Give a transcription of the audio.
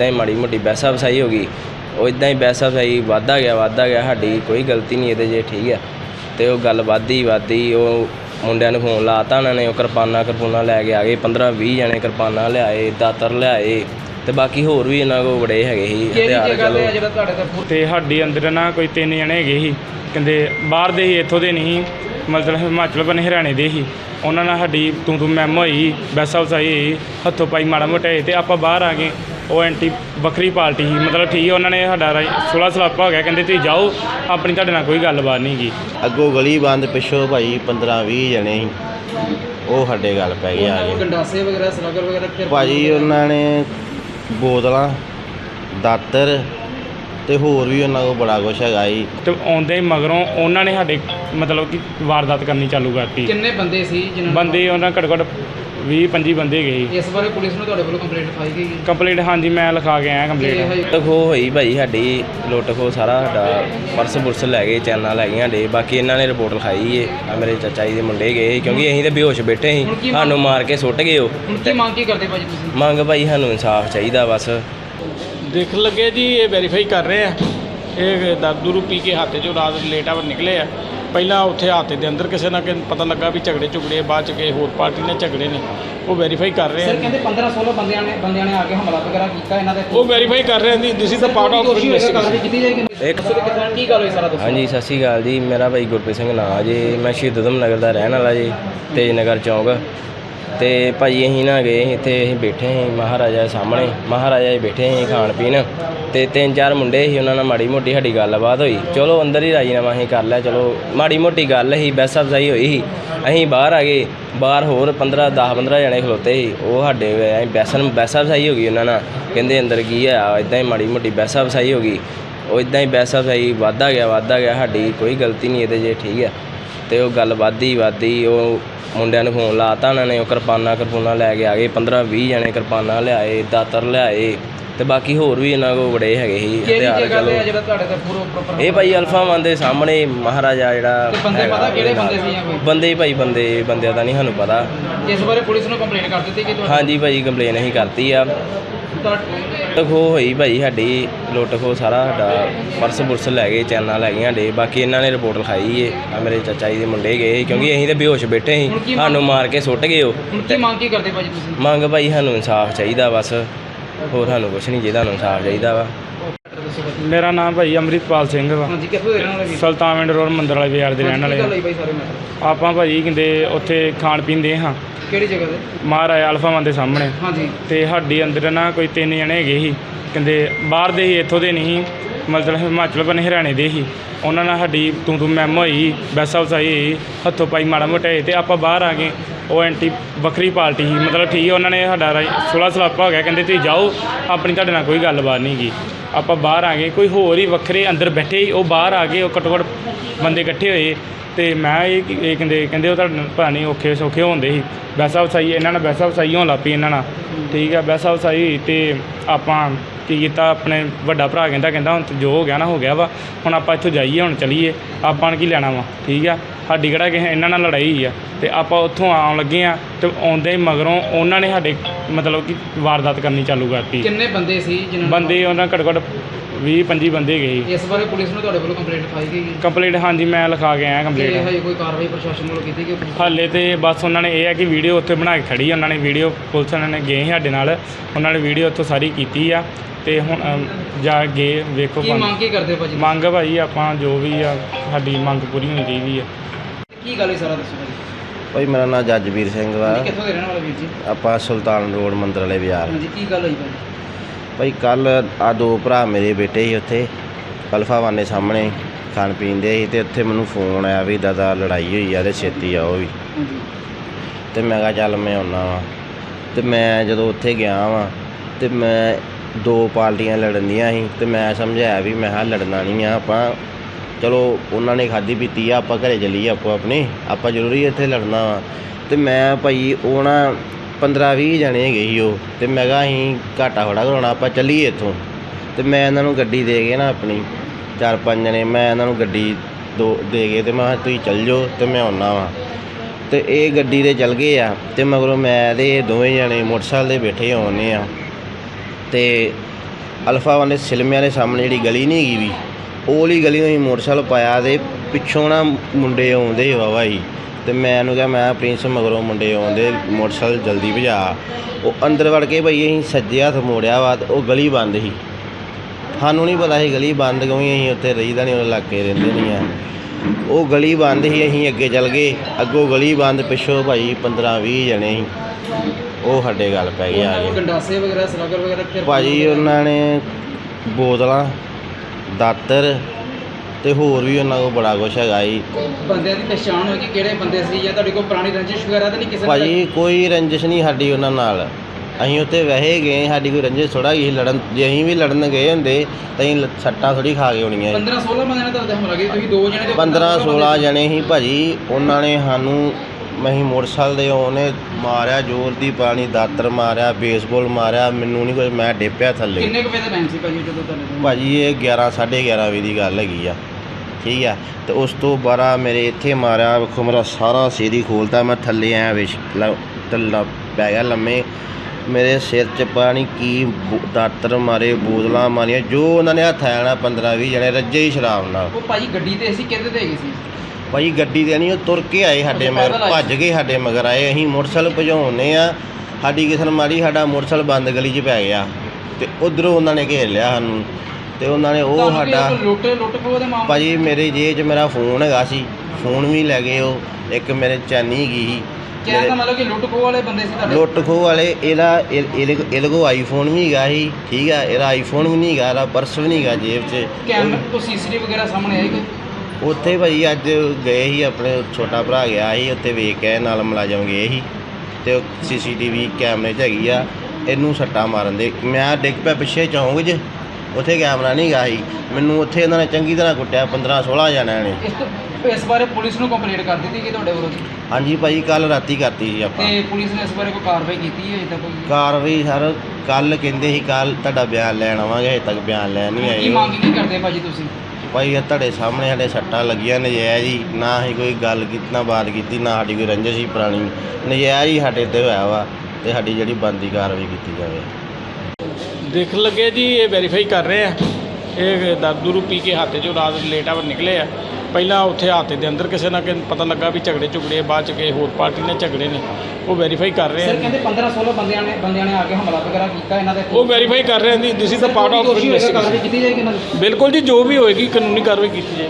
ਇਦਾਂ ਹੀ ਮਾੜੀ ਮੋਟੀ ਬੈਸਾ ਵਸਾਈ ਹੋ ਗਈ। ਉਹ ਇਦਾਂ ਹੀ ਬੈਸਾ ਵਸਾਈ ਵਾਧਾ ਗਿਆ ਵਾਧਾ ਗਿਆ ਸਾਡੀ ਕੋਈ ਗਲਤੀ ਨਹੀਂ ਇਹਦੇ ਜੇ ਠੀਕ ਹੈ ਤੇ ਉਹ ਗੱਲ ਵੱਧਦੀ ਵੱਧਦੀ ਉਹ ਮੁੰਡਿਆਂ ਨੂੰ ਫੋਨ ਲਾਤਾ ਉਹਨਾਂ ਨੇ ਉਹ ਕਿਰਪਾਨਾਂ ਕਿਰਪੂਨਾ ਲੈ ਕੇ ਆ ਗਏ 15 20 ਜਣੇ ਕਿਰਪਾਨਾਂ ਲਿਆਏ ਦਾਤਰ ਲਿਆਏ ਤੇ ਬਾਕੀ ਹੋਰ ਵੀ ਇਹਨਾਂ ਕੋਲ ਬੜੇ ਹੈਗੇ ਸੀ ਹਥਿਆਰ ਚਲੋ। ਤੇ ਸਾਡੀ ਅੰਦਰ ਨਾ ਕੋਈ ਤਿੰਨ ਜਣੇ ਹੈਗੇ ਸੀ ਕਹਿੰਦੇ ਬਾਹਰ ਦੇ ਹੀ ਇੱਥੋਂ ਦੇ ਨਹੀਂ ਮਤਲਬ ਹਿਮਾਚਲ ਬਨੇ ਹਰਿਆਣੇ ਦੇ ਸੀ। ਉਹਨਾਂ ਨਾਲ ਸਾਡੀ ਤੂੰ ਤੂੰ ਮੈਮ ਹੋਈ ਵੈਸਾ ਵਸਾਈ ਹੋਈ ਹੱਥੋਂ ਪਾਈ ਮਾੜਾ ਮੋਟਾ ਹੋਏ ਤੇ ਆਪਾਂ ਬਾਹਰ ਆ ਗਏ। ਉਹ ਐਂਟੀ ਵੱਖਰੀ ਪਾਰਟੀ ਸੀ। ਮਤਲਬ ਠੀਕ ਹੈ ਉਹਨਾਂ ਨੇ ਸਾਡਾ ਸੁਲਾ ਸਲਾਪਾ ਹੋ ਗਿਆ। ਕਹਿੰਦੇ ਤੁਸੀਂ ਜਾਓ ਆਪਣੀ ਤੁਹਾਡੇ ਨਾਲ ਕੋਈ ਗੱਲਬਾਤ ਨਹੀਂ ਗੀ। ਅੱਗੋਂ ਗਲੀ ਬੰਦ ਪਿੱਛੋਂ ਭਾਈ 15 20 ਜਣੇ ਸੀ। ਉਹ ਸਾਡੇ ਗੱਲ ਪੈ ਗਏ ਆ ਕੇ। ਗੰਡਾਸੇ ਵਗੈਰਾ ਸਲਾਗਰ ਵਗੈਰਾ ਫਿਰ ਭਾਜੀ ਉਹਨਾਂ ਨੇ ਬੋਤਲਾਂ ਦਾਤਰ ਤੇ ਹੋਰ ਵੀ ਉਹਨਾਂ ਕੋਲ ਬੜਾ ਕੁਛ ਹੈਗਾ ਜੀ ਤੇ ਆਉਂਦੇ ਹੀ ਮਗਰੋਂ ਉਹਨਾਂ ਨੇ ਸਾਡੇ ਮਤਲਬ ਕਿ ਵਾਰਦਾਤ ਕਰਨੀ ਚਾਲੂ ਕਰਤੀ। ਕਿੰਨੇ ਬੰਦੇ ਸੀ ਜਿਨ੍ਹਾਂ ਨੂੰ- ਬੰਦੇ ਉਹਨਾਂ ਘੱਟੋ ਘੱਟ 20 25 ਬੰਦੇ ਗਏ ਇਸ ਬਾਰੇ ਪੁਲਿਸ ਨੂੰ ਤੁਹਾਡੇ ਵੱਲੋਂ ਕੰਪਲੇਂਟ ਲਿਖਾਈ ਗਈ ਹੈ? ਕੰਪਲੀਟ ਹਾਂਜੀ ਮੈਂ ਲਿਖਾ ਕੇ ਆਇਆ ਕੰਪਲੀਟ ਇਹ ਲੁੱਟ ਖੋਹ ਹੋਈ ਭਾਈ ਸਾਡੀ ਲੁੱਟ ਖੋਹ ਸਾਰਾ ਸਾਡਾ ਪਰਸ ਪੁਰਸ ਲੈ ਗਏ ਚੈਨਾਂ ਲੈ ਗਈਆਂ ਸਾਡੇ। ਬਾਕੀ ਇਹਨਾਂ ਨੇ ਰਿਪੋਰਟ ਲਿਖਾਈ ਏ। ਆ ਮੇਰੇ ਚਾਚਾ ਜੀ ਦੇ ਮੁੰਡੇ ਗਏ ਸੀ, ਕਿਉਂਕਿ ਅਸੀਂ ਤੇ ਬੇਹੋਸ਼ ਬੈਠੇ ਹੁਣ ਕੀ ਸੀ ਮੰਗ- ਸਾਨੂੰ ਮਾਰ ਕੇ ਸੁੱਟ ਗਏ ਉਹ। ਹੁਣ ਕੀ ਮੰਗ ਕੀ ਕਰਦੇ ਭਾਜੀ ਤੁਸੀਂ? ਮੰਗ ਭਾਈ ਸਾਨੂੰ ਇਨਸਾਫ ਚਾਹੀਦਾ ਬਸ। ਦੇਖ ਲੱਗੇ ਜੀ ਇਹ ਵੈਰੀਫਾਈ ਕਰ ਰਹੇ ਆ। ਇਹ ਦਾਦੂ ਪੀ ਕੇ ਹੱਥ 'ਚੋਂ ਰਾਤ ਲੇਟ ਆਵਰ ਨਿਕਲੇ ਆ। ਪਹਿਲਾਂ ਉੱਥੇ ਹਾਤੇ ਦੇ ਅੰਦਰ ਕਿਸੇ ਨਾ ਕਿਸੇ ਪਤਾ ਲੱਗਾ ਵੀ ਝਗੜੇ ਝੁਗੜੇ ਬਾਅਦ ਚ ਕਿਸੇ ਹੋਰ ਪਾਰਟੀ ਨੇ ਝਗੜੇ ਨੇ ਉਹ ਵੈਰੀਫਾਈ ਕਰ ਰਹੇ ਸਰ ਆ ਕਹਿੰਦੇ 15 16 ਬੰਦਿਆਂ ਨੇ ਬੰਦਿਆਂ ਨੇ ਆ ਕੇ ਹਮਲਾ ਵਗੈਰਾ ਕੀਤਾ ਇਹਨਾਂ ਦੇ ਉਹ ਵੈਰੀਫਾਈ ਕਰ ਰਹੇ ਨੇ this is the part of investigation ਕੀਤੀ ਜਾਏਗੀ। ਇੱਕ- ਵੀ ਕਿੱਦਾਂ ਕੀ ਗੱਲ ਹੋਈ ਸਾਰਾ ਦੱਸੋ। ਹਾਂਜੀ ਸਤਿ ਸ਼੍ਰੀ ਅਕਾਲ ਜੀ ਮੇਰਾ ਭਾਈ ਗੁਰਪ੍ਰੀਤ ਸਿੰਘ ਨਾਂ ਜੀ ਮੈਂ ਸ਼ਹੀਦ ਊਧਮ ਨਗਰ ਦਾ ਰਹਿਣ ਵਾਲਾ ਜੀ ਤੇਜ ਨਗਰ ਚੌਂਕ। ਤੇ ਭਾਈ ਅਸੀਂ ਨਾ ਗਏ ਸੀ, ਇੱਥੇ ਅਸੀਂ ਬੈਠੇ ਸੀ, ਮਹਾਰਾਜਾ ਦੇ ਸਾਹਮਣੇ, ਮਹਾਰਾਜਾ ਜੀ ਬੈਠੇ ਸੀ ਖਾਣ ਪੀਣ ਤੇ ਤਿੰਨ ਚਾਰ ਮੁੰਡੇ ਸੀ, ਉਹਨਾਂ ਨਾਲ ਮਾੜੀ ਮੋਟੀ ਸਾਡੀ ਗੱਲਬਾਤ ਹੋਈ। ਚਲੋ ਅੰਦਰ ਹੀ ਰਾਜੀਨਾਮਾ ਅਸੀਂ ਕਰ ਲਿਆ, ਚਲੋ ਮਾੜੀ ਮੋਟੀ ਗੱਲ ਸੀ, ਬਹਿਸ ਅਫਜ਼ਾਈ ਹੋਈ ਸੀ। ਅਸੀਂ ਬਾਹਰ ਆ ਗਏ, ਬਾਹਰ ਹੋਰ 15 10 15 ਜਣੇ ਖਲੋਤੇ ਸੀ, ਉਹ ਸਾਡੇ ਐਂ ਬਹਿਸਨ ਬਹਿਸ ਅਫਜ਼ਾਈ ਹੋ ਗਈ ਉਹਨਾਂ ਨਾਲ, ਕਹਿੰਦੇ ਅੰਦਰ ਕੀ ਆ ਇਦਾਂ ਹੀ ਮਾੜੀ ਮੋਟੀ ਬਹਿਸ ਅਫਜ਼ਾਈ ਹੋ ਗਈ। ਉਹ ਇਦਾਂ ਹੀ ਬਹਿਸ ਅਫਜ਼ਾਈ, ਵਾਧਾ ਗਿਆ ਵਾਧਾ ਗਿਆ, ਸਾਡੀ ਕੋਈ ਗਲਤੀ ਨਹੀਂ ਇਹਦੇ ਜੇ ਠੀਕ ਹੈ ਤੇ ਉਹ ਗੱਲ ਵੱਧਦੀ ਵੱਧਦੀ ਉਹ ਮੁੰਡਿਆਂ ਨੂੰ ਫੋਨ ਲਾਤਾ ਉਹਨਾਂ ਨੇ ਉਹ ਕਿਰਪਾਨਾਂ ਕਿਰਪੂਨਾ ਲੈ ਕੇ ਆ ਗਏ 15 20 ਜਣੇ ਕਿਰਪਾਨਾਂ ਲਿਆਏ ਦਾਤਰ ਲਿਆਏ ਤੇ ਬਾਕੀ ਹੋਰ ਵੀ ਇਹਨਾਂ ਕੋਲ ਬੜੇ ਹੈਗੇ ਸੀ ਕਿਹੜੀ ਜਗ੍ਹਾ ਤੇ ਆ ਚਲੋ ਜਿਹੜਾ ਤੁਹਾਡੇ ਤੇ ਪੂਰਾ ਪ੍ਰੋਪਰ ਇਹ ਭਾਈ ਅਲਫਾ ਮਾਨ ਦੇ ਸਾਹਮਣੇ ਮਹਾਰਾਜਾ ਜਿਹੜਾ ਬੰਦੇ ਹੈਗਾ ਪਤਾ ਕਿਹੜੇ ਉਹਦੇ ਨਾਲ। ਬੰਦੇ ਸੀ ਜਾਂ ਕੋਈ? ਬੰਦੇ ਹੀ ਭਾਈ ਬੰਦੇ ਬੰਦਿਆਂ ਦਾ ਨਹੀਂ ਸਾਨੂੰ ਪਤਾ ਇਸ ਬਾਰੇ ਪੁਲਿਸ ਨੂੰ ਕੰਪਲੇਂਟ ਕਰ ਦਿੱਤੀ ਕਿ ਤੁਹਾਡੇ ਹਾਂਜੀ ਭਾਈ ਕੰਪਲੇਨ ਅਸੀਂ ਕਰਤੀ ਆ ਖੋਹ ਹੋਈ ਭਾਈ ਸਾਡੀ ਲੁੱਟ ਖੋਹ ਸਾਰਾ ਸਾਡਾ ਪਰਸ ਪੁਰਸ ਲੈ ਗਏ ਚੈਨਾਂ ਲੈ ਗਈਆਂ ਸਾਡੇ। ਬਾਕੀ ਇਹਨਾਂ ਨੇ ਰਿਪੋਰਟ ਲਿਖਾਈ ਏ ਆ ਮੇਰੇ ਚਾਚਾ ਜੀ ਦੇ ਮੁੰਡੇ ਗਏ ਕਿਉਂਕਿ ਅਸੀਂ ਤੇ ਬੇਹੋਸ਼ ਬੈਠੇ ਸੀ। ਸਾਨੂੰ ਮਾਰ ਕੇ ਸੁੱਟ ਗਏ ਉਹ। ਕੀ ਮੰਗ ਕੀ ਕਰਦੇ ਭਾਜੀ ਤੁਸੀਂ? ਮੰਗ ਭਾਈ ਸਾਨੂੰ ਇਨਸਾਫ ਚਾਹੀਦਾ ਬਸ। ਹੋਰ ਸਾਨੂੰ ਕੁਛ ਨਹੀਂ ਚਾਹੀਦਾ ਸਾਨੂੰ ਇਨਸਾਫ ਚਾਹੀਦਾ ਵਾ। ਦੱਸੋ ਭਾਜੀ ਮੇਰਾ ਨਾਮ ਭਾਈ ਅੰਮ੍ਰਿਤਪਾਲ ਸਿੰਘ ਵਾ। ਹਾਂਜੀ ਕਿੱਥੋਂ ਦੇ ਰਹਿਣ ਵਾਲੇ ਵੀਰ ਸੁਲਤਾਨਵਿੰਡ ਰੋਡ ਮੰਦਰ ਵਾਲੇ ਬਾਜ਼ਾਰ ਦੇ ਰਹਿਣ ਕੀ ਵਾਲੇ ਗੱਲ ਆ। ਹੋਈ ਭਾਈ ਸਾਰੇ ਮੈਟਰ ਆਪਾਂ ਭਾਜੀ ਕਹਿੰਦੇ ਉੱਥੇ ਖਾਣ ਪੀਣ ਦੇ ਹਾਂ। ਕਿਹੜੀ ਜਗ੍ਹਾ ਤੇ? ਮਹਾਰਾਜਾ ਅਲਫਾ ਮਾਨ ਦੇ ਸਾਹਮਣੇ। ਹਾਂਜੀ। ਤੇ ਸਾਡੀ ਅੰਦਰ ਨਾ ਕੋਈ ਤਿੰਨ ਜਣੇ ਹੈਗੇ ਸੀ। ਕਹਿੰਦੇ ਬਾਹਰ ਦੇ ਹੀ ਇੱਥੋਂ ਦੇ ਨਹੀਂ। ਮਤਲਬ ਹਿਮਾਚਲ ਬਨੇ ਹਰਿਆਣੇ ਦੇ ਸੀ। ਉਹਨਾਂ ਨਾਲ ਸਾਡੀ ਤੂੰ ਤੂੰ ਮੈਮ ਹੋਈ ਵੈਸਾ ਵਸਾਈ ਹੋਈ ਹੱਥੋਂ ਪਾਈ ਮਾੜਾ ਮੋਟਾ ਹੋਏ ਤੇ ਆਪਾਂ ਬਾਹਰ ਆ ਗਏ। ਉਹ ਐਂਟੀ ਵੱਖਰੀ ਪਾਰਟੀ ਸੀ। ਮਤਲਬ ਠੀਕ ਹੈ, ਉਹਨਾਂ ਨੇ ਸਾਡਾ ਸੁਲਾ ਸਲਾਪਾ ਹੋ ਗਿਆ। ਕਹਿੰਦੇ, ਤੁਸੀਂ ਜਾਓ, ਆਪਣੀ ਤੁਹਾਡੇ ਨਾਲ ਕੋਈ ਗੱਲਬਾਤ ਨਹੀਂ ਗੀ। ਆਪਾਂ ਬਾਹਰ ਆ ਗਏ। ਕੋਈ ਹੋਰ ਹੀ ਵੱਖਰੇ ਅੰਦਰ ਬੈਠੇ ਸੀ। ਉਹ ਬਾਹਰ ਆ ਗਏ, ਉਹ ਘੱਟੋ ਘੱਟ ਬੰਦੇ ਇਕੱਠੇ ਹੋਏ। ਤੇ ਮੈਂ ਇਹ ਕੀ- ਇਹ ਕਹਿੰਦੇ ਕਹਿੰਦੇ ਉਹ ਤੁਹਾਡੇ ਨਾਲ ਪਤਾ ਨਹੀਂ ਔਖੇ ਸੌਖੇ ਹੁੰਦੇ ਸੀ। ਵੈਸਾ ਵਸਾਈ, ਇਹਨਾਂ ਨਾਲ ਵੈਸਾ ਵਸਾਈ ਹੋਣ ਲੱਗ ਪਈ ਇਹਨਾਂ ਨਾਲ। ਠੀਕ ਆ ਵੈਸਾ ਵਸਾਈ ਹੋਈ ਤੇ ਆਪਾਂ ਕੀ ਕੀਤਾ, ਆਪਣੇ ਵੱਡਾ ਭਰਾ ਕਹਿੰਦਾ ਕਹਿੰਦਾ ਹੁਣ ਤੇ ਜੋ ਹੋ ਗਿਆ ਨਾ ਹੋ ਗਿਆ ਵਾ। ਹੁਣ ਆਪਾਂ ਇੱਥੋਂ ਜਾਈਏ, ਹੁਣ ਚਲੀਏ। ਆਪਾਂ ਨੇ ਕੀ ਲੈਣਾ ਵਾ? ਠੀਕ ਆ ਸਾਡੀ ਕਿਹੜਾ ਕਿਸੇ ਇਹਨਾਂ ਨਾਲ ਲੜਾਈ ਆ ਤੇ ਆਪਾਂ ਉੱਥੋਂ ਆਉਣ ਲੱਗੇ ਆ ਤੇ ਆਉਂਦੇ ਹੀ ਮਗਰੋਂ ਉਹਨਾਂ ਨੇ ਸਾਡੇ ਮਤਲਬ ਕਿ ਵਾਰਦਾਤ ਕਰਨੀ ਚਾਲੂ ਕਰਤੀ। ਕਿੰਨੇ ਬੰਦੇ ਸੀ ਜਿਨ੍ਹਾਂ ਨੂੰ- ਬੰਦੇ ਉਹਨਾਂ ਘੱਟੋ ਘੱਟ 20 25 ਬੰਦੇ ਗਏ ਇਸ ਬਾਰੇ ਪੁਲਿਸ ਨੂੰ ਤੁਹਾਡੇ ਵੱਲੋਂ ਕੰਪਲੇਂਟ ਲਿਖਾਈ ਗਈ ਕੰਪਲੀਟ ਹਾਂਜੀ ਮੈਂ ਲਿਖਾ ਕੇ ਆਇਆ ਕਿ ਕੰਪਲੀਟ ਹਜੇ ਕੋਈ ਕਾਰਵਾਈ ਪ੍ਰਸ਼ਾਸਨ ਵੱਲੋਂ ਕੀਤੀ ਗਈ ਹਾਲੇ ਤੇ ਬਸ ਉਹਨਾਂ ਨੇ ਇਹ ਹੈ ਕਿ ਵੀਡੀਓ ਉੱਥੇ ਬਣਾ ਕੇ ਖੜੀ ਉਹਨਾਂ ਨੇ ਵੀਡੀਓ ਪੁਲਿਸ ਵਾਲਿਆਂ ਨੇ ਗਏ ਸੀ ਸਾਡੇ ਨਾਲ ਉਹਨਾਂ ਨੇ ਵੀਡੀਓ ਉੱਥੋਂ ਸਾਰੀ ਕੀਤੀ ਆ ਤੇ ਹੁਣ ਅਮ, ਜਾ ਗਏ ਵੇਖੋ ਕੀ ਬਣ- ਮੰਗ ਕੀ ਕਰਦੇ ਭਾਜੀ? ਮੰਗ ਭਾਈ ਆਪਾਂ ਜੋ ਵੀ ਆ ਸਾਡੀ ਮੰਗ ਪੂਰੀ ਹੋਣੀ ਚਾਹੀਦੀ ਆ। ਕੀ ਗੱਲ ਹੈ ਸਾਰਾ ਦੱਸੋ ਭਾਜੀ? ਭਾਈ ਮੇਰਾ ਨਾਮ ਜੱਜਵੀਰ ਸਿੰਘ ਵਾ। ਹਾਂਜੀ ਕਿੱਥੋਂ ਦੇ ਰਹਿਣ ਵਾਲੇ ਵੀਰ ਜੀ? ਆਪਾਂ ਸੁਲਤਾਨ ਰੋਡ ਮੰਦਰ ਵਾਲੇ ਬਾਜ਼ਾਰ। ਹਾਂਜੀ ਕੀ ਗੱਲ ਹੋਈ ਭਾਜੀ? ਭਾਈ ਕੱਲ ਆ ਦੋ ਭਰਾ ਮੇਰੇ ਬੇਟੇ ਸੀ ਉੱਥੇ। ਅਲਫਾ ਵਾਨੇ ਸਾਹਮਣੇ ਖਾਣ ਪੀਣ ਦੇ ਸੀ ਤੇ ਉੱਥੇ ਮੈਨੂੰ ਫੋਨ ਆਇਆ ਵੀ ਦਾਦਾ ਲੜਾਈ ਹੋਈ ਆ ਤੇ ਛੇਤੀ ਆਓ ਵੀ। ਹਾਂਜੀ। ਤੇ ਮੈਂ ਕਿਹਾ ਚੱਲ ਮੈਂ ਆਉਣਾ ਵਾਂ। ਤੇ ਮੈਂ ਜਦੋਂ ਉੱਥੇ ਗਿਆ ਵਾਂ ਤੇ ਮੈਂ ਦੋ ਪਾਰਟੀਆਂ ਲੜਨ ਦੀਆਂ ਸੀ ਤੇ ਮੈਂ ਸਮਝਾਇਆ ਵੀ ਮੈਂ ਹਾਂ ਲੜਨਾ ਨਹੀਂ ਆ ਆਪਾਂ ਚਲੋ, ਉਹਨਾਂ ਨੇ ਖਾਦੀ ਪੀਤੀ ਆ, ਆਪਾਂ ਘਰੇ ਚੱਲੀਏ ਆਪੋ ਆਪਣੇ। ਆਪਾਂ ਜ਼ਰੂਰੀ ਇੱਥੇ ਲੜਨਾ ਵਾ। ਤੇ ਮੈਂ ਭਾਈ, ਉਹ ਨਾ 15 20 ਜਣੇ ਹੈਗੇ ਸੀ ਉਹ। ਤੇ ਮੈਂ ਕਿਹਾ ਅਸੀਂ ਘਾਟਾ ਥੋੜ੍ਹਾ ਕਰਾਉਣਾ, ਆਪਾਂ ਚੱਲੀਏ ਇੱਥੋਂ। ਤੇ ਮੈਂ ਇਹਨਾਂ ਨੂੰ ਗੱਡੀ ਦੇ ਕੇ ਨਾ ਆਪਣੀ, ਚਾਰ ਪੰਜ ਜਣੇ, ਮੈਂ ਇਹਨਾਂ ਨੂੰ ਗੱਡੀ ਦੋ ਦੇ ਕੇ ਤੇ ਮੈਂ ਤੁਸੀਂ ਚੱਲ ਜਾਓ ਤੇ ਮੈਂ ਆਉਣਾ ਵਾਂ। ਤੇ ਇਹ ਗੱਡੀ ਦੇ ਚੱਲ ਗਏ ਆ। ਤੇ ਮਗਰੋਂ ਮੈਂ ਤੇ ਇਹ ਦੋਵੇਂ ਜਣੇ ਮੋਟਰਸਾਈਕਲ ਤੇ ਬੈਠੇ ਆਉਨੇ ਆ। ਤੇ ਅਲਫਾ ਵਾਲੇ ਸਿਲਮਿਆਂ ਦੇ ਸਾਹਮਣੇ ਜਿਹੜੀ ਗਲੀ ਨਹੀਂ ਹੈਗੀ ਵੀ ਉਹ ਵਾਲੀ ਗਲੀ ਨੂੰ ਅਸੀਂ ਮੋਟਰਸਾਈਕਲ ਪਾਇਆ ਤੇ ਪਿੱਛੋਂ ਨਾ ਮੁੰਡੇ ਆਉਂਦੇ ਵਾਵਾ ਹੀ ਤੇ ਮੈਂ ਉਹਨੂੰ ਕਿਹਾ ਮੈਂ ਪ੍ਰਿੰਸ ਮਗਰੋਂ ਮੁੰਡੇ ਆਉਂਦੇ ਮੋਟਰਸਾਈਕਲ ਜਲਦੀ ਭਜਾ। ਉਹ ਅੰਦਰ ਵੜ ਕੇ ਭਈ ਅਸੀਂ ਸੱਜੇ ਹੱਥ ਮੋੜਿਆ ਵਾ ਉਹ ਗਲੀ ਬੰਦ ਸੀ। ਸਾਨੂੰ ਨਹੀਂ ਪਤਾ ਸੀ ਗਲੀ ਬੰਦ ਕਿਉਂ ਅਸੀਂ ਉੱਥੇ ਰਹੀਦਾ ਨਹੀਂ ਉਹ ਇਲਾਕੇ ਰਹਿੰਦੇ ਨਹੀਂ ਆ। ਉਹ ਗਲੀ ਬੰਦ ਸੀ ਅਸੀਂ ਅੱਗੇ ਚੱਲ ਗਏ। ਅੱਗੋਂ ਗਲੀ ਬੰਦ ਪਿੱਛੋਂ ਭਾਈ 15 20 ਜਣੇ ਸੀ। ਉਹ ਸਾਡੇ ਗੱਲ ਪੈ ਗਏ ਆ ਕੇ। ਗੰਡਾਸੇ ਵਗੈਰਾ ਸਲਾਗਰ ਵਗੈਰਾ ਭਾਜੀ ਉਹਨਾਂ ਨੇ ਬੋਤਲਾਂ ਦਾਤਰ ਤੇ ਹੋਰ ਵੀ ਉਹਨਾਂ ਕੋਲ ਬੜਾ ਕੁਛ ਹੈਗਾ ਜੀ। ਬੰਦਿਆਂ ਦੀ ਪਛਾਣ ਹੋਈ ਕਿ ਕਿਹੜੇ ਬੰਦੇ ਸੀ ਜਾਂ ਤੁਹਾਡੇ ਕੋਲ ਪੁਰਾਣੀ ਰੰਜਿਸ਼ ਵਗੈਰਾ ਤਾਂ ਨਹੀਂ ਕਿਸੇ ਨਾਲ? ਭਾਜੀ ਕੋਈ ਰੰਜਿਸ਼ ਨਹੀਂ ਸਾਡੀ ਉਹਨਾਂ ਨਾਲ। ਅਸੀਂ ਉੱਥੇ ਵਹਿ ਗਏ ਸਾਡੀ ਕੋਈ ਰੰਜਿਸ਼ ਥੋੜਾ ਹੀ ਲੜਨ ਜੇ ਅਸੀਂ ਵੀ ਲੜਨ ਗਏ ਹੁੰਦੇ ਤਾਂ ਅਸੀਂ ਲ- ਸੱਟਾਂ ਥੋੜੀ ਖਾ ਕੇ ਹੋਣੀਆਂ ਸੀ 15 16 ਬੰਦਿਆਂ ਨੇ ਤੁਹਾਡੇ ਹਮਲਾ ਕੀਤਾ। ਤੁਸੀਂ ਦੋ ਜਣੇ ਤੇ 15 16 ਜਣੇ ਸੀ ਭਾਜੀ ਉਹਨਾਂ ਨੇ ਸਾਨੂੰ ਅਸੀਂ ਮੋਟਰਸਾਈਕਲ ਦੇ ਉਹਨੇ ਮਾਰਿਆ ਜ਼ੋਰ ਦੀ ਪਾਣੀ ਦਾਤਰ ਮਾਰਿਆ ਬੇਸਬਾਲ ਮਾਰਿਆ ਮੈਨੂੰ ਨਹੀਂ ਕੋਈ ਮੈਂ ਡੇਪਿਆ ਥੱਲੇ। ਕਿੰਨੇ ਕੁ ਵਜੇ ਦਾ ਟਾਈਮ ਸੀ ਭਾਜੀ ਜਦੋਂ ਤੁਹਾਡੇ ਭਾਜੀ ਇਹ 11 11:30 ਵਜੇ ਦੀ ਗੱਲ ਹੈਗੀ ਆ। ਠੀਕ ਆ? ਤੇ ਉਸ ਤੋਂ ਬਾਅਦ ਮੇਰੇ ਇੱਥੇ ਮਾਰਿਆ ਵੇਖੋ ਮੇਰਾ ਸਾਰਾ ਸਿਰ ਹੀ ਖੋਲਤਾ ਮੈਂ ਥੱਲੇ ਆਇਆ ਵਿਸ਼ ਤੱਲਾ ਪੈ ਗਿਆ ਲੰਮੇ। ਮੇਰੇ ਸਿਰ 'ਚ ਪਾਣੀ ਕੀ ਬੋ- ਦਾਤਰ ਮਾਰੇ ਬੋਤਲਾਂ ਮਾਰੀਆਂ ਜੋ ਉਹਨਾਂ ਨੇ ਹੱਥ ਆਣਾ 15 20 ਜਣੇ ਰੱਜੇ ਹੀ ਸ਼ਰਾਬ ਨਾਲ। ਉਹ ਭਾਜੀ ਗੱਡੀ ਤੇ ਅਸੀਂ ਕਿੱਥੇ ਤੇ ਗਏ ਸੀ? ਭਾਈ ਗੱਡੀ ਤੇ ਨਹੀਂ ਉਹ ਤੁਰ ਕੇ ਆਏ ਸਾਡੇ ਮਗਰ ਭੱਜ ਕੇ ਸਾਡੇ ਮਗਰ ਆਏ ਅਸੀਂ ਮੋਟਰਸਾਈਕਲ ਭਜਾਉਨੇ ਆ। ਸਾਡੀ ਕਿਸਨ ਮਾਰੀ ਸਾਡਾ ਮੋਟਰਸਾਈਕਲ ਬੰਦ ਗਲੀ 'ਚ ਪੈ ਗਿਆ। ਤੇ ਉਧਰੋਂ ਉਹਨਾਂ ਨੇ ਘੇਰ ਲਿਆ ਸਾਨੂੰ। ਤੇ ਉਹਨਾਂ ਨੇ ਉਹ ਸਾਡਾ ਲੁੱਟ ਲੁੱਟ ਖੋਹ ਦੇ ਮਾਮਲੇ ਭਾਜੀ ਮੇਰੇ ਜੇਬ 'ਚ ਮੇਰਾ ਫੋਨ ਹੈਗਾ ਸੀ। ਫੋਨ ਵੀ ਲੈ ਗਏ ਉਹ। ਇੱਕ ਮੇਰੇ ਚੈਨੀ ਹੈਗੀ ਸੀ। ਕਹਿਣ ਦਾ ਮਤਲਬ ਕਿ ਲੁੱਟ ਖੋਹ ਵਾਲੇ ਬੰਦੇ ਸੀ ਤੁਹਾਡੇ? ਲੁੱਟ ਖੋਹ ਵਾਲੇ ਇਹਦਾ ਇਹ- ਇਹਦੇ ਕੋ- ਇਹਦੇ ਕੋਲ ਆਈਫੋਨ ਵੀ ਹੈਗਾ ਸੀ। ਠੀਕ ਆ ਇਹਦਾ ਆਈਫੋਨ ਵੀ ਨਹੀਂ ਹੈਗਾ ਇਹਦਾ ਪਰਸ ਵੀ ਨਹੀਂ ਹੈਗਾ ਜੇਬ 'ਚ। ਕੈਮਰੇ ਤੋਂ ਸੀਸੀਟੀਵੀ ਵਗੈਰਾ ਸਾਹਮਣੇ ਆਈ ਕੋਈ? ਉੱਥੇ ਭਾਈ ਅੱਜ ਗਏ ਸੀ ਆਪਣੇ ਛੋਟਾ ਭਰਾ ਗਿਆ ਸੀ ਉੱਥੇ ਵੇਖ ਕੇ ਨਾਲ ਮੁਲਾਜ਼ਮ ਗਏ ਸੀ ਤੇ ਉਹ ਸੀਸੀਟੀਵੀ ਕੈਮਰੇ 'ਚ ਹੈਗੀ ਆ ਇਹਨੂੰ ਸੱਟਾ ਮਾਰਨ ਦੇ। ਮੈਂ ਡਿੱਗ ਪਿਆ ਪਿੱਛੇ ਚੌਂਕ 'ਚ ਉੱਥੇ ਕੈਮਰਾ ਨਹੀਂ ਗਾ ਸੀ। ਮੈਨੂੰ ਉੱਥੇ ਇਹਨਾਂ ਨੇ ਚੰਗੀ ਤਰ੍ਹਾਂ ਕੁੱਟਿਆ 15 16 ਜਣਿਆਂ ਨੇ। ਇਸ ਤੋਂ ਇਸ ਬਾਰੇ ਪੁਲਿਸ ਨੂੰ ਕੰਪਲੇਂਟ ਕਰ ਦਿੱਤੀ ਕਿ ਤੁਹਾਡੇ ਵਿਰੁੱਧ? ਹਾਂਜੀ ਭਾਈ ਕੱਲ ਰਾਤੀ ਕਰਤੀ ਸੀ ਆਪਾਂ। ਤੇ ਪੁਲਿਸ ਨੇ ਇਸ ਬਾਰੇ ਕੋਈ ਕਾਰਵਾਈ ਕੀਤੀ ਹੈ ਅਜੇ ਤੱਕ ਕੋਈ? ਕਾਰਵਾਈ ਸਰ ਕੱਲ ਕਹਿੰਦੇ ਸੀ ਕੱਲ ਤੁਹਾਡਾ ਬਿਆਨ ਲੈਣ ਆਵਾਂਗੇ ਹਜੇ ਤੱਕ ਬਿਆਨ ਲੈਣ ਨਹੀਂ ਕੀ ਆਏ। ਮੰਗ ਕੀ ਕਰਦੇ ਭਾਜੀ ਤੁਸੀਂ? ਭਾਈ ਇਹ ਤੁਹਾਡੇ ਸਾਹਮਣੇ ਸਾਡੇ ਸੱਟਾਂ ਲੱਗੀਆਂ, ਨਜਾਇਜ਼ ਹੀ। ਨਾ ਹੀ ਕੋਈ ਗੱਲ ਕੀਤੀ, ਨਾ ਬਾਤ ਕੀਤੀ, ਨਾ ਸਾਡੀ ਕੋਈ ਰੰਜਿਸ਼ ਸੀ ਪੁਰਾਣੀ। ਨਜਾਇਜ਼ ਹੀ ਸਾਡੇ ਤੇ ਹੋਇਆ ਵਾ ਤੇ ਸਾਡੀ ਜਿਹੜੀ ਬੰਦੀ ਕਾਰਵਾਈ ਕੀਤੀ ਜਾਵੇ। ਦੇਖ ਲੱਗੇ ਜੀ, ਇਹ ਵੈਰੀਫਾਈ ਕਰ ਰਹੇ ਆ। ਇਹ ਦਾਦੂ ਰੂ ਪੀ ਕੇ ਹੱਥ 'ਚੋਂ ਰਾਤ ਲੇਟਾ ਆਵਰ ਨਿਕਲੇ ਆ। ਪਹਿਲਾਂ ਉੱਥੇ ਹਾਤੇ ਦੇ ਅੰਦਰ ਕਿਸੇ ਨਾ ਕਿਸੇ ਪਤਾ ਲੱਗਾ ਵੀ ਝਗੜੇ ਝੁਗੜੇ ਬਾਅਦ ਚ ਕੇ ਹੋਰ ਪਾਰਟੀ ਨੇ ਝਗੜੇ ਨੇ ਉਹ ਵੈਰੀਫਾਈ ਕਰ ਰਹੇ ਸਰ ਆ ਕਹਿੰਦੇ 15 16 ਬੰਦਿਆਂ ਨੇ ਬੰਦਿਆਂ ਨੇ ਆ ਕੇ ਹਮਲਾ ਵਗੈਰਾ ਕੀਤਾ ਇਹਨਾਂ ਦੇ ਉਹ ਵੈਰੀਫਾਈ ਕਰ ਰਹੇ ਆ this is the part of investigation ਕੀਤੀ ਜਾਏਗੀ ਇਹਨਾਂ ਦੀ? ਬਿਲਕੁਲ ਜੀ ਜੋ ਵੀ ਹੋਏਗੀ ਕਾਨੂੰਨੀ ਕਾਰਵਾਈ ਕੀਤੀ ਜਾਏਗੀ।